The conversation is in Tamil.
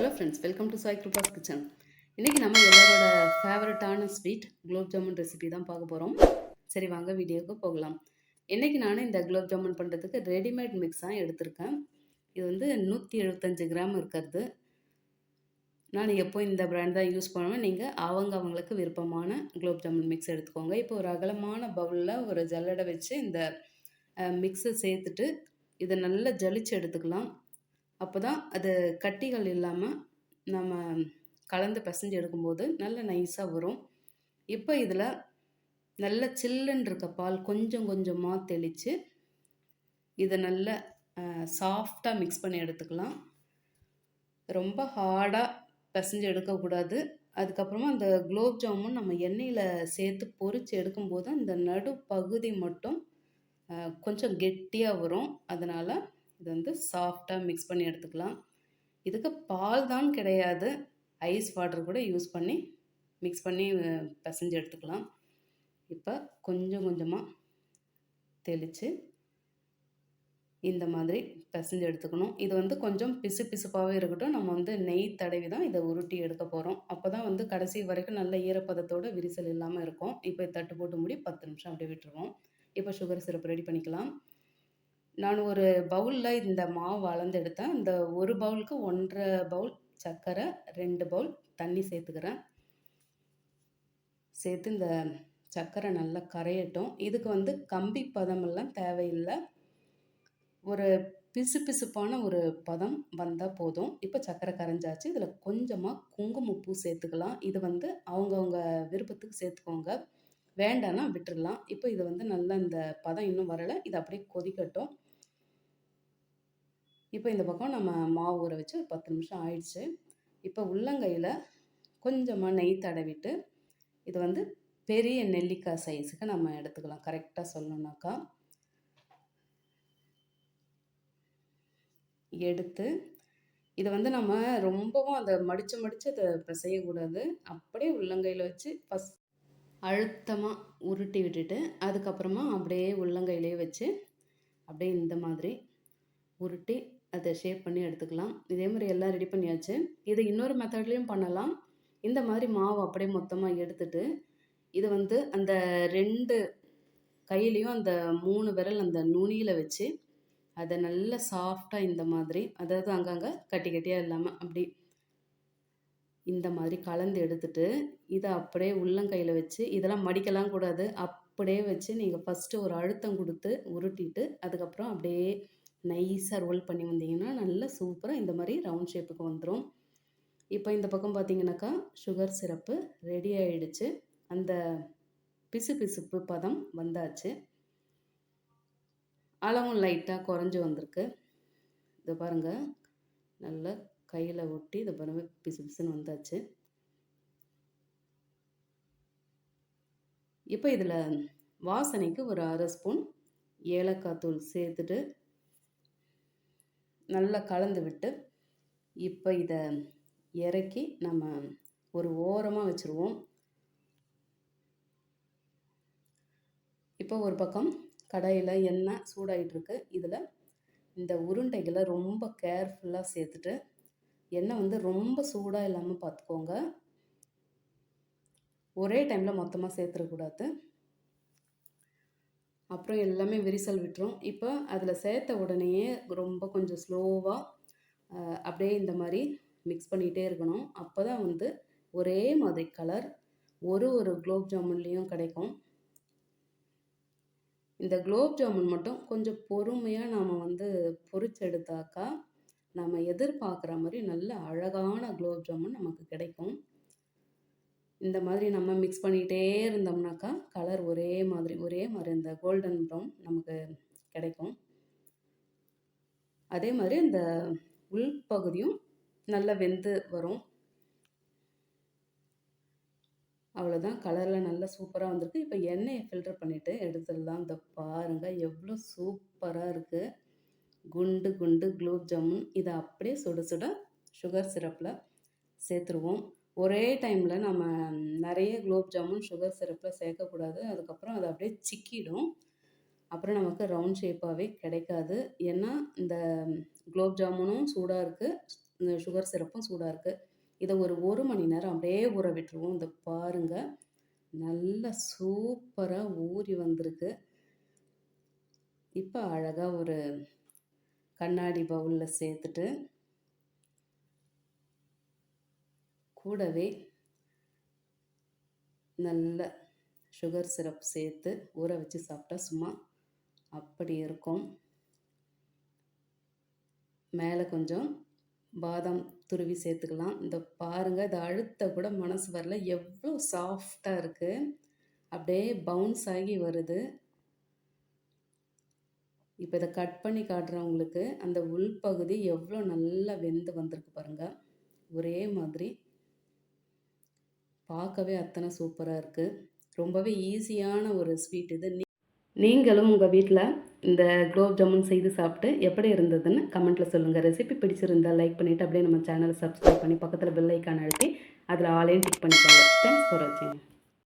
Hello friends welcome to Sai Kirupa's kitchen இன்றைக்கி நம்ம எல்லாரோட ஃபேவரட்டான ஸ்வீட் குலோப் ஜாமுன் ரெசிபி தான் பார்க்க போகிறோம் சரி வாங்க வீடியோவுக்கு போகலாம். இன்றைக்கி நான் இந்த குலோப் ஜாமுன் பண்ணுறதுக்கு ரெடிமேட் மிக்ஸாக எடுத்திருக்கேன். இது வந்து நூற்றி எழுபத்தஞ்சு கிராம் இருக்கிறது. நான் எப்போ இந்த பிராண்ட் தான் யூஸ் பண்ணுவேன் நீங்கள் அவங்க அவங்களுக்கு விருப்பமான குலோப் ஜாமுன் மிக்ஸ் எடுத்துக்கோங்க. இப்போ ஒரு அகலமான பவுலில் ஒரு ஜல்லடை வச்சு இந்த மிக்ஸை சேர்த்துட்டு இதை நல்லா ஜலிச்சு எடுத்துக்கலாம். அப்போ தான் அது கட்டிகள் இல்லாமல் நம்ம கலந்து பிசைஞ்சு எடுக்கும்போது நல்ல நைஸாக வரும். இப்போ இதில் நல்ல சில்லுன்னு இருக்க பால் கொஞ்சம் கொஞ்சமாக தெளித்து இதை நல்ல சாஃப்டாக மிக்ஸ் பண்ணி எடுத்துக்கலாம். ரொம்ப ஹார்டாக பிசைஞ்சு எடுக்கக்கூடாது அதுக்கப்புறமா அந்த குலோப் ஜாமுன் நம்ம எண்ணெயில் சேர்த்து பொறிச்சு எடுக்கும்போது அந்த நடு பகுதி மட்டும் கொஞ்சம் கெட்டியாக வரும். அதனால் இது வந்து சாஃப்டாக மிக்ஸ் பண்ணி எடுத்துக்கலாம். இதுக்கு பால் தான் கிடையாது. ஐஸ் வாட்டர் கூட யூஸ் பண்ணி மிக்ஸ் பண்ணி பிசைஞ்சு எடுத்துக்கலாம். இப்போ கொஞ்சம் கொஞ்சமாக தெளித்து இந்த மாதிரி பிசைஞ்சு எடுத்துக்கணும். இது வந்து கொஞ்சம் பிசு பிசுப்பாகவே இருக்கட்டும். நம்ம வந்து நெய் தடவி தான் இதை உருட்டி எடுக்க போகிறோம் அப்போ தான் வந்து கடைசி வரைக்கும் நல்ல ஈரப்பதத்தோட விரிசல் இல்லாமல் இருக்கும். இப்போ தட்டு போட்டு முடி பத்து நிமிஷம் அப்படியே விட்டுருவோம். இப்போ சுகர் சிரப் ரெடி பண்ணிக்கலாம். நான் ஒரு பவுலில் இந்த மாவு வளர்ந்து எடுத்தேன். இந்த ஒரு பவுலுக்கு ஒன்றரை பவுல் சர்க்கரை ரெண்டு பவுல் தண்ணி சேர்த்துக்கிறேன். சேர்த்து இந்த சர்க்கரை நல்லா கரையட்டும். இதுக்கு வந்து கம்பி பதமெல்லாம் தேவையில்லை. ஒரு பிசு பிசுப்பான ஒரு பதம் வந்தால் போதும். இப்போ சர்க்கரை கரைஞ்சாச்சு. இதில் கொஞ்சமாக குங்குமப்பூ சேர்த்துக்கலாம். இது வந்து அவங்கவுங்க விருப்பத்துக்கு சேர்த்துக்கோங்க. வேண்டாம்னா விட்டுடலாம் இப்போ இது வந்து நல்லா இந்த பதம் இன்னும் வரலை. இது அப்படியே கொதிக்கட்டும். இப்போ இந்த பக்கம் நம்ம மாவு ஊற வச்சு ஒரு பத்து நிமிஷம் ஆயிடுச்சு. இப்போ உள்ளங்கையில் கொஞ்சமாக நெய் தடவிட்டு இது வந்து பெரிய நெல்லிக்காய் சைஸுக்கு நம்ம எடுத்துக்கலாம். கரெக்டாக சொல்லணுன்னாக்கா எடுத்து இதை வந்து நம்ம ரொம்பவும் அதை மடித்து மடித்து அதை பிசையக்கூடாது அப்படியே உள்ளங்கையில் வச்சு ஃபஸ்ட் அழுத்தமாக உருட்டி விட்டுட்டு அதுக்கப்புறமா அப்படியே உள்ளங்கையிலே வச்சு அப்படியே இந்த மாதிரி உருட்டி அதை ஷேப் பண்ணி எடுத்துக்கலாம். இதே மாதிரி எல்லாம் ரெடி பண்ணியாச்சு. இது இன்னொரு மெத்தட்லேயும் பண்ணலாம். இந்த மாதிரி மாவு அப்படியே மொத்தமாக எடுத்துட்டு இது வந்து அந்த ரெண்டு கையிலையும் அந்த மூணு விரல் அந்த நுனியில் வச்சு அதை நல்லா சாஃப்டாக இந்த மாதிரி அதாவது அங்கங்கே கட்டி கட்டியாக இல்லாமல் அப்படி இந்த மாதிரி கலந்து எடுத்துட்டு இதை அப்படியே உள்ளங்கையில் வச்சு இதெல்லாம் மடிக்கலாம் கூடாது. அப்படியே வச்சு நீங்கள் ஃபஸ்ட்டு ஒரு அழுத்தம் கொடுத்து உருட்டிட்டு அதுக்கப்புறம் அப்படியே நைஸாக ரோல் பண்ணி வந்தீங்கன்னா நல்லா சூப்பராக இந்த மாதிரி ரவுண்ட் ஷேப்புக்கு வந்துடும் இப்போ இந்த பக்கம் பார்த்தீங்கன்னாக்கா சுகர் சிரப்பு ரெடி ஆகிடுச்சு அந்த பிசு பிசுப்பு பதம் வந்தாச்சு. அளவும் லைட்டாக குறைஞ்சி வந்திருக்கு. இதை பாருங்கள் நல்லா கையில் ஒட்டி இதை பாருங்கள் பிசு பிசுன்னு வந்தாச்சு. இப்போ இதில் வாசனைக்கு ஒரு அரை ஸ்பூன் ஏலக்காய் தூள் சேர்த்துட்டு நல்லா கலந்து விட்டு இப்போ இதை இறக்கி நம்ம ஒரு ஓரமாக வச்சுருவோம். இப்போ ஒரு பக்கம் கடாயில் எண்ணெய் சூடாகிட்டுருக்கு இதில் இந்த உருண்டைகளை ரொம்ப கேர்ஃபுல்லாக சேர்த்துட்டு எண்ணெய் வந்து ரொம்ப சூடாக இல்லாமல் பார்த்துக்கோங்க ஒரே டைமில் மொத்தமாக சேர்த்துடக்கூடாது அப்புறம் எல்லாமே விரிசல் விட்டுரும். இப்போ அதில் சேர்த்த உடனேயே ரொம்ப கொஞ்சம் ஸ்லோவாக அப்படியே இந்த மாதிரி மிக்ஸ் பண்ணிகிட்டே இருக்கணும். அப்போ தான் வந்து ஒரே மாதிரி கலர் ஒரு ஒரு குலோப் ஜாமுன்லேயும் கிடைக்கும். இந்த குலோப் ஜாமுன் மட்டும் கொஞ்சம் பொறுமையாக நாம் வந்து பொறிச்செடுத்தாக்கா நம்ம எதிர்பார்க்குற மாதிரி நல்ல அழகான குலோப் ஜாமுன் நமக்கு கிடைக்கும். இந்த மாதிரி நம்ம மிக்ஸ் பண்ணிகிட்டே இருந்தோம்னாக்கா கலர் ஒரே மாதிரி ஒரே மாதிரி இந்த கோல்டன் ப்ரௌன் நமக்கு கிடைக்கும். அதே மாதிரி இந்த உள்பகுதியும் நல்லா வெந்து வரும். அவ்வளோதான் கலரில் நல்லா சூப்பராக வந்திருக்கு. இப்போ எண்ணெயை ஃபில்டர் பண்ணிவிட்டு எடுத்துடலாம். இந்த பாருங்கள் எவ்வளோ சூப்பராக இருக்குது குண்டு குண்டு குலோப் ஜாமுன். இதை அப்படியே சுட சுட சுகர் சிரப்பில் சேர்த்துருவோம். ஒரே டைமில் நம்ம நிறைய குலோப் ஜாமுன் சுகர் சிரப்பில் சேர்க்கக்கூடாது. அதுக்கப்புறம் அது அப்படியே சிக்கிடும். அப்புறம் நமக்கு ரவுண்ட் ஷேப்பாகவே கிடைக்காது. ஏன்னா இந்த குலோப் ஜாமுனும் சூடாக இருக்குது இந்த சுகர் சிரப்பும் சூடாக இருக்குது இதை ஒரு ஒரு மணி நேரம் அப்படியே ஊற விட்டுருவோம். இந்த பாருங்கள் நல்லா சூப்பராக ஊறி வந்திருக்கு. இப்போ அழகாக ஒரு கண்ணாடி பவுலில் சேர்த்துட்டு கூடவே நல்ல சுகர் சிரப் சேர்த்து ஊற வச்சு சாப்பிட்டா சும்மா அப்படி இருக்கும். மேலே கொஞ்சம் பாதாம் துருவி சேர்த்துக்கலாம். இந்த பாருங்கள் இதை அழுத்த கூட மனசு வரல. எவ்வளோ சாஃப்டாக இருக்குது அப்படியே பவுன்ஸ் ஆகி வருது. இப்போ இதை கட் பண்ணி காட்டுறவங்களுக்கு அந்த உள்பகுதி எவ்வளோ நல்லா வெந்து வந்திருக்கு பாருங்கள் ஒரே மாதிரி பார்க்கவே அத்தனை சூப்பராக இருக்குது ரொம்பவே ஈஸியான ஒரு ஸ்வீட் இது. நீ- நீங்களும் உங்கள் வீட்டில் இந்த குலோப் ஜாமுன் செய்து சாப்பிட்டு எப்படி இருந்ததுன்னு கமெண்ட்டில் சொல்லுங்கள் ரெசிபி பிடிச்சிருந்தா லைக் பண்ணிவிட்டு அப்படியே நம்ம சேனலை சப்ஸ்கிரைப் பண்ணி பக்கத்தில் பெல் ஐக்கான் அழுத்தி அதில் ஆலையும் டிக் பண்ணிக்கோங்க. தேங்க்ஸ் ஃபார் வாட்சிங்